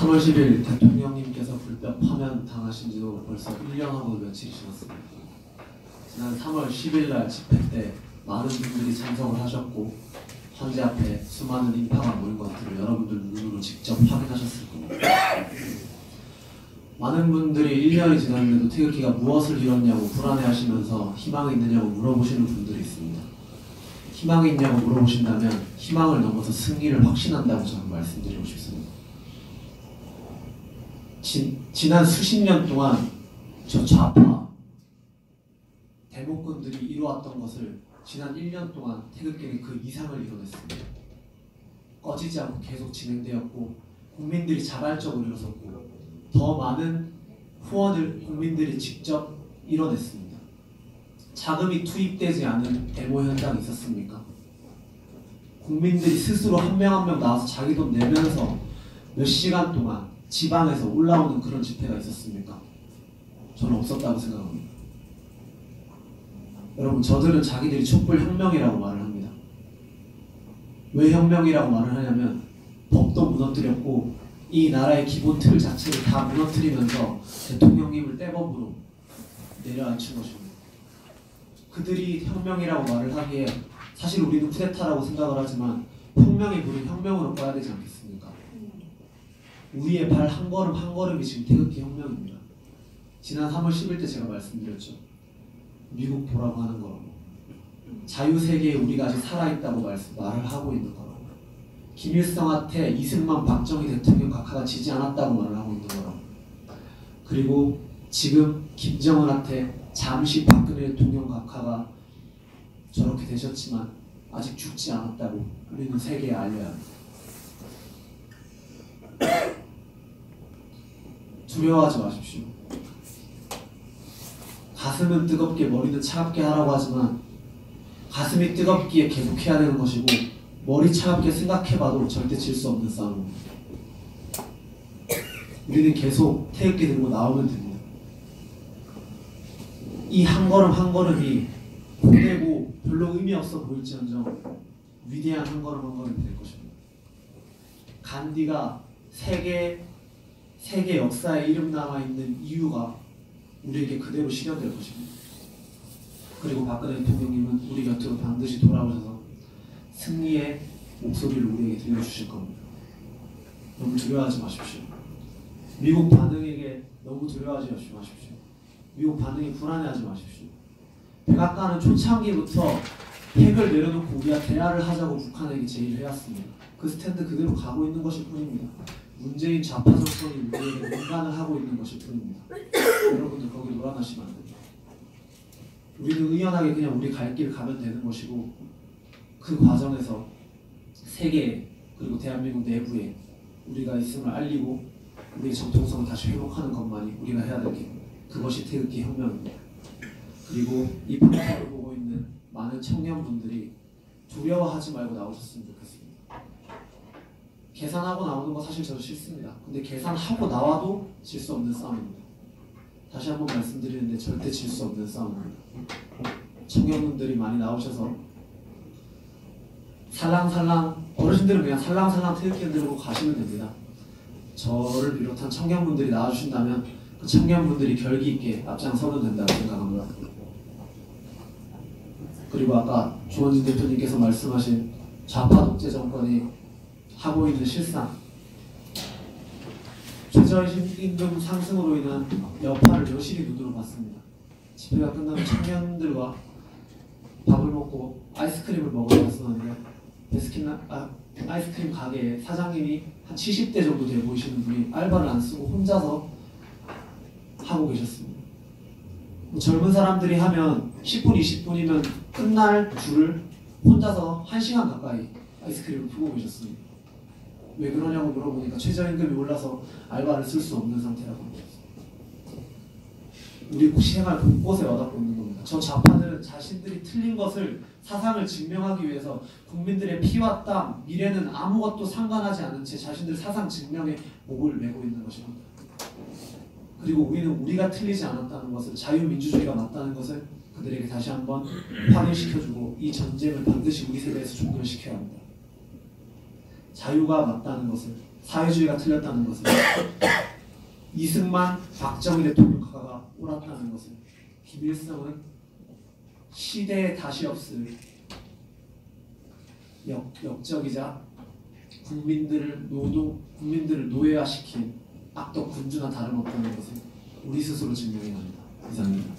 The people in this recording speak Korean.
3월 10일 대통령님께서 불법 파면 당하신 지도 벌써 1년하고 며칠이 지났습니다. 지난 3월 10일 날 집회 때 많은 분들이 참석을 하셨고 헌재 앞에 수많은 인파가 모인 것들을 여러분들 눈으로 직접 확인하셨을 겁니다. 많은 분들이 1년이 지났는데도 태극기가 무엇을 이뤘냐고 불안해하시면서 희망이 있느냐고 물어보시는 분들이 있습니다. 희망이 있냐고 물어보신다면 희망을 넘어서 승리를 확신한다고 저는 말씀드리고 싶습니다. 지, 지난 수십 년 동안 저 좌파 대목군들이 이루었던 것을 지난 1년 동안 태극기는 그 이상을 이뤄냈습니다. 꺼지지 않고 계속 진행되었고 국민들이 자발적으로 일어섰고 더 많은 후원을 국민들이 직접 이뤄냈습니다. 자금이 투입되지 않은 데모 현장이 있었습니까? 국민들이 스스로 한 명 한 명 나와서 자기 돈 내면서 몇 시간 동안 지방에서 올라오는 그런 집회가 있었습니까? 저는 없었다고 생각합니다. 여러분 저들은 자기들이 촛불 혁명이라고 말을 합니다. 왜 혁명이라고 말을 하냐면 법도 무너뜨렸고 이 나라의 기본 틀 자체를 다 무너뜨리면서 대통령님을 떼법으로 내려앉힌 것입니다. 그들이 혁명이라고 말을 하기에 사실 우리는 쿠데타라고 생각을 하지만 혁명의 불은 혁명으로 꺼야 되지 않겠습니까? 우리의 발 한 걸음 한 걸음이 지금 태극기 혁명입니다. 지난 3월 10일 때 제가 말씀드렸죠. 미국 보라고 하는 거라고. 자유세계에 우리가 아직 살아있다고 말씀, 말을 하고 있는 거라고. 김일성한테 이승만 박정희 대통령 각하가 지지 않았다고 말을 하고 있는 거라고. 그리고 지금 김정은한테 잠시 박근혜 대통령 각하가 저렇게 되셨지만 아직 죽지 않았다고 우리는 세계에 알려야 합니다. 두려워하지 마십시오. 가슴은 뜨겁게 머리는 차갑게 하라고 하지만 가슴이 뜨겁기에 계속 해야 되는 것이고 머리 차갑게 생각해봐도 절대 질 수 없는 싸움입니다. 우리는 계속 태극기 들고 나오면 됩니다. 이 한 걸음 한 걸음이 고되고 별로 의미 없어 보일지언정 위대한 한 걸음 한 걸음이 될 것입니다. 간디가 세계 세계 역사에 이름 남아 있는 이유가 우리에게 그대로 실현될 것입니다. 그리고 박근혜 대통령님은 우리 곁으로 반드시 돌아오셔서 승리의 목소리를 우리에게 들려주실 겁니다. 너무 두려워하지 마십시오. 미국 반응에게 너무 두려워하지 마십시오. 미국 반응이 불안해하지 마십시오. 백악관은 초창기부터 핵을 내려놓고 우리가 대화를 하자고 북한에게 제의를 해왔습니다. 그 스탠드 그대로 가고 있는 것일 뿐입니다. 문재인 좌파 정권이 우리에게 농간을 하고 있는 것일 뿐입니다. 여러분들 거기 놀아나시면 안 됩니다. 우리는 의연하게 그냥 우리 갈 길 가면 되는 것이고 그 과정에서 세계 그리고 대한민국 내부에 우리가 있음을 알리고 우리의 정통성을 다시 회복하는 것만이 우리가 해야 될 게 그것이 태극기 혁명입니다. 그리고 이 방송을 보고 있는 많은 청년분들이 두려워하지 말고 나오셨으면 좋겠습니다. 계산하고 나오는 거 사실 저도 싫습니다. 근데 계산하고 나와도 질 수 없는 싸움입니다. 다시 한번 말씀드리는데 절대 질 수 없는 싸움입니다. 청년분들이 많이 나오셔서 살랑살랑 어르신들은 그냥 살랑살랑 태극기 들고 가시면 됩니다. 저를 비롯한 청년분들이 나와주신다면 그 청년분들이 결기 있게 앞장서면 된다고 생각합니다. 그리고 아까 주원진 대표님께서 말씀하신 좌파 독재 정권이 하고 있는 실상 최저임금 상승으로 인한 여파를 여실히 눈으로 봤습니다. 집회가 끝나면 청년들과 밥을 먹고 아이스크림을 먹으러 갔었는데 베스킨 아, 아이스크림 가게에 사장님이 한 70대 정도 돼 보이시는 분이 알바를 안 쓰고 혼자서 하고 계셨습니다. 젊은 사람들이 하면 10분, 20분이면 끝날 줄을 혼자서 1시간 가까이 아이스크림을 풀고 계셨습니다. 왜 그러냐고 물어보니까 최저임금이 올라서 알바를 쓸 수 없는 상태라고 합니다. 우리 생활 곳곳에 와닿고 있는 겁니다. 저 좌파들은 자신들이 틀린 것을 사상을 증명하기 위해서 국민들의 피와 땀, 미래는 아무것도 상관하지 않은 채 자신들 사상 증명에 목을 메고 있는 것입니다. 그리고 우리는 우리가 틀리지 않았다는 것을 자유민주주의가 맞다는 것을 그들에게 다시 한번 확인시켜주고 이 전쟁을 반드시 우리 세대에서 종결시켜야 합니다. 자유가 맞다는 것을 사회주의가 틀렸다는 것을 이승만 박정희 대통령가가 옳았다는 것을 김일성은 시대에 다시 없을 역, 역적이자 국민들을 노동 국민들을 노예화시킨 악덕 군주나 다름없다는 것을 우리 스스로 증명해야 합니다. 이상입니다.